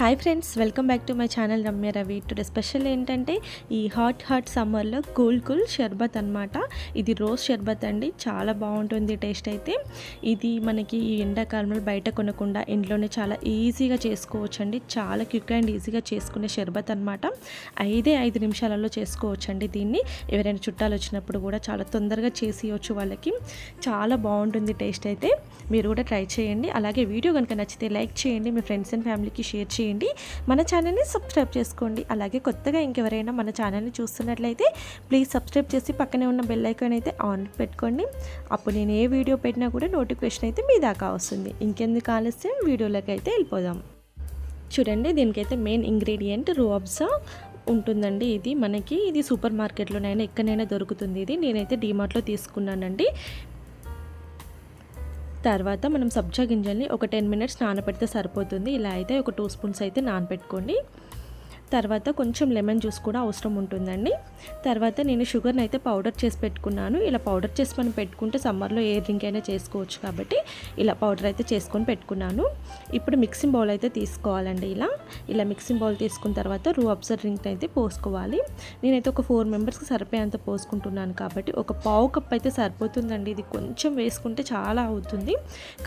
Hi friends welcome back to my channel Ramya Ravi today special ఏంటంటే ఈ hot hot సమ్మర్లో cool cool షర్బత్ అనమాట ఇది రోజ్ షర్బత్ అండి. చాలా బాగుంటుంది టేస్ట్ అయితే. ఇది మనకి ఈ ఎండాకాలంలో బయట కొనకుండా ఇంట్లోనే చాలా ఈజీగా చేసుకోవచ్చు అండి చాలా క్విక్ అండ్ ఈజీగా చేసుకునే షర్బత్ అనమాట ఐదే ఐదు నిమిషాలలో చేసుకోవచ్చండి దీన్ని. ఎవరైనా చుట్టాలు వచ్చినప్పుడు కూడా చాలా తొందరగా చేసి ఇవ్వచ్చు వాళ్ళకి. చాలా బాగుంటుంది టేస్ట్ అయితే. మీరు కూడా ట్రై చేయండి. అలాగే వీడియో కనుక నచ్చితే లైక్ చేయండి. మీ ఫ్రెండ్స్ అండ్ ఫ్యామిలీకి షేర్ చేయండి. మన ఛానల్ని సబ్స్క్రైబ్ చేసుకోండి. అలాగే కొత్తగా ఇంకెవరైనా మన ఛానల్ని చూస్తున్నట్లయితే ప్లీజ్ సబ్స్క్రైబ్ చేసి పక్కనే ఉన్న బెల్ ఐకాన్ అయితే ఆన్ పెట్టుకోండి. అప్పుడు నేను ఏ వీడియో పెట్టినా కూడా నోటిఫికేషన్ అయితే మీ దాకా వస్తుంది. ఇంకెందుకు ఆలస్యం? వీడియోలోకి అయితే వెళ్ళిపోదాం. చూడండి దీనికైతే మెయిన్ ఇంగ్రీడియంట్ రూఅబ్సా ఉంటుందండి ఇది. మనకి ఇది సూపర్ మార్కెట్లోనైనా ఎక్కడైనా దొరుకుతుంది ఇది. నేనైతే డీమార్ట్లో తీసుకున్నానండి. తర్వాత మనం సబ్జా గింజల్ని ఒక టెన్ మినిట్స్ నానబెడితే సరిపోతుంది. ఇలా అయితే ఒక టూ స్పూన్స్ అయితే నానబెట్టుకోండి తర్వాత కొంచెం లెమన్ జ్యూస్ కూడా అవసరం ఉంటుందండి. తర్వాత నేను షుగర్ని అయితే పౌడర్ చేసి పెట్టుకున్నాను. ఇలా పౌడర్ చేసి మనం పెట్టుకుంటే సమ్మర్లో ఏ డ్రింక్ అయినా చేసుకోవచ్చు కాబట్టి ఇలా పౌడర్ అయితే చేసుకొని పెట్టుకున్నాను. ఇప్పుడు మిక్సింగ్ బౌల్ అయితే తీసుకోవాలండి ఇలా. ఇలా మిక్సింగ్ బౌల్ తీసుకున్న తర్వాత రూ అబ్సర్ డ్రింక్ అయితే పోసుకోవాలి. నేనైతే ఒక ఫోర్ మెంబర్స్కి సరిపోయేంత పోసుకుంటున్నాను కాబట్టి ఒక పావు కప్ అయితే సరిపోతుందండి. ఇది కొంచెం వేసుకుంటే చాలా అవుతుంది.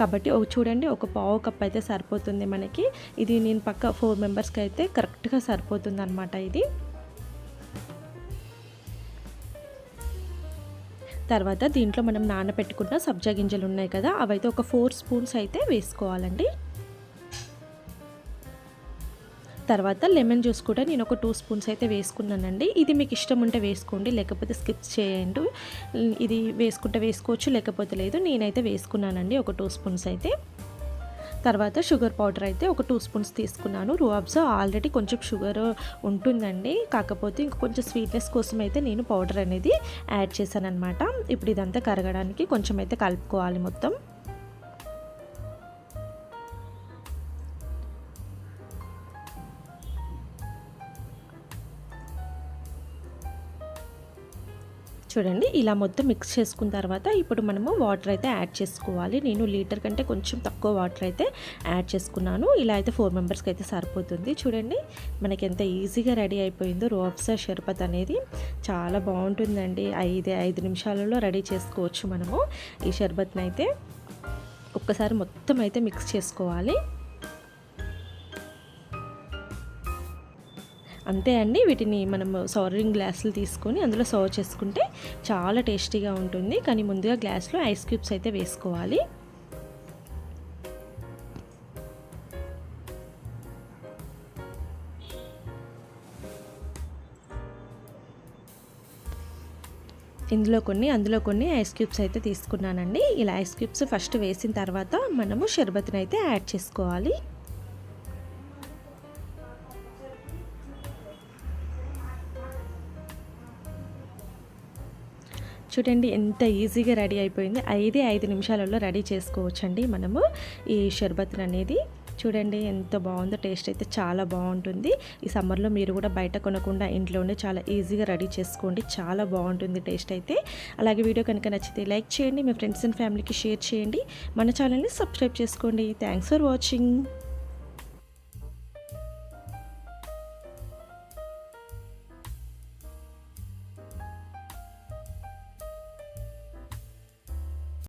కాబట్టి ఒక చూడండి ఒక పావు కప్ అయితే సరిపోతుంది మనకి. ఇది నేను పక్క ఫోర్ మెంబర్స్కి అయితే కరెక్ట్గా సరిపోతుంది అనమాట ఇది. తర్వాత దీంట్లో మనం నానబెట్టుకున్న సబ్జా గింజలు ఉన్నాయి కదా అవైతే ఒక ఫోర్ స్పూన్స్ అయితే వేసుకోవాలండి. తర్వాత లెమన్ జ్యూస్ కూడా నేను ఒక టూ స్పూన్స్ అయితే వేసుకున్నానండి. ఇది మీకు ఇష్టం ఉంటే వేసుకోండి లేకపోతే స్కిప్ చేయండి. ఇది వేసుకుంటే వేసుకోవచ్చు లేకపోతే లేదు నేనైతే వేసుకున్నానండి ఒక టూ స్పూన్స్ అయితే. తర్వాత షుగర్ పౌడర్ అయితే ఒక టూ స్పూన్స్ తీసుకున్నాను. రూఅబ్జా ఆల్రెడీ కొంచెం షుగర్ ఉంటుందండి. కాకపోతే ఇంక కొంచెం స్వీట్నెస్ కోసం అయితే నేను పౌడర్ అనేది యాడ్ చేశాను అనమాట ఇప్పుడు ఇదంతా కరగడానికి కొంచెం అయితే కలుపుకోవాలి మొత్తం. చూడండి ఇలా మొత్తం మిక్స్ చేసుకున్న తర్వాత ఇప్పుడు మనము వాటర్ అయితే యాడ్ చేసుకోవాలి. నేను లీటర్ కంటే కొంచెం తక్కువ వాటర్ అయితే యాడ్ చేసుకున్నాను. ఇలా అయితే ఫోర్ మెంబర్స్కి అయితే సరిపోతుంది. చూడండి మనకి ఎంత ఈజీగా రెడీ అయిపోయిందో. రోబ్సా షర్బత్ అనేది చాలా బాగుంటుందండి. ఐదు ఐదు నిమిషాలలో రెడీ చేసుకోవచ్చు మనము ఈ షర్బత్ని అయితే. ఒక్కసారి మొత్తం అయితే మిక్స్ చేసుకోవాలి. అంతే అండి. వీటిని మనం సర్వింగ్ గ్లాసులు తీసుకొని అందులో సర్వ్ చేసుకుంటే చాలా టేస్టీగా ఉంటుంది. కానీ ముందుగా గ్లాస్లో ఐస్ క్యూబ్స్ అయితే వేసుకోవాలి. ఇందులో కొన్ని అందులో కొన్ని ఐస్ క్యూబ్స్ అయితే తీసుకున్నానండి. ఇలా ఐస్ క్యూబ్స్ ఫస్ట్ వేసిన తర్వాత మనము షర్బత్ని అయితే యాడ్ చేసుకోవాలి. చూడండి ఎంత ఈజీగా రెడీ అయిపోయింది. ఐదే ఐదు నిమిషాలలో రెడీ చేసుకోవచ్చండి మనము. ఈ షర్బత్ అనేది చూడండి ఎంత బాగుందో టేస్ట్ అయితే చాలా బాగుంటుంది. ఈ సమ్మర్లో మీరు కూడా బయట కొనకుండా ఇంట్లోనే చాలా ఈజీగా రెడీ చేసుకోండి. చాలా బాగుంటుంది టేస్ట్ అయితే. అలాగే వీడియో కనుక నచ్చితే లైక్ చేయండి మీ ఫ్రెండ్స్ అండ్ ఫ్యామిలీకి షేర్ చేయండి. మన ఛానల్ని సబ్స్క్రైబ్ చేసుకోండి. Thanks for watching.